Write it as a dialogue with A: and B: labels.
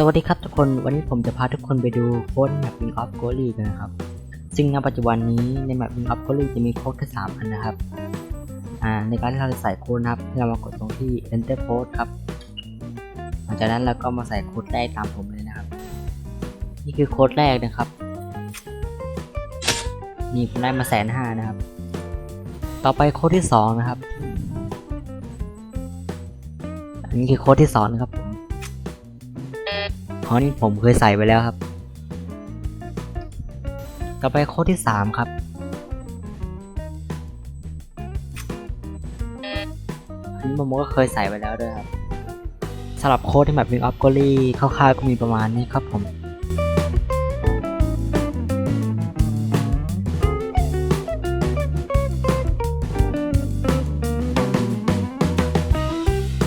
A: สวัสดีครับทุกคนวันนี้ผมจะพาทุกคนไปดูโค้ดแมป Wing of Glory กันนะครับ ซึ่งณปัจจุบันนี้ในแมป Wing of Glory จะมีโค้ดแค่3อันนะครับในการที่เราจะใส่โค้ดนะครับให้เรามากดตรงที่ Enter Code ครับหลังจากนั้นเราก็มาใส่โค้ดแรกตามผมเลยนะครับ นี่คือโค้ดแรกนะครับนี่ผมได้มาแสนห้านะครับ ต่อไปโค้ดที่สองนะครับอันนี้คือโค้ดที่สองนะครับผม อ๋อนี่ผมเคยใส่ไปแล้วครับ ต่อไปโค้ดที่สามครับอันนี้ผมก็เคยใส่ไปแล้วด้วยครับสำหรับโค้ดที่แบบ Wing of Glory คร่าวๆก็มีประมาณนี้ครับผม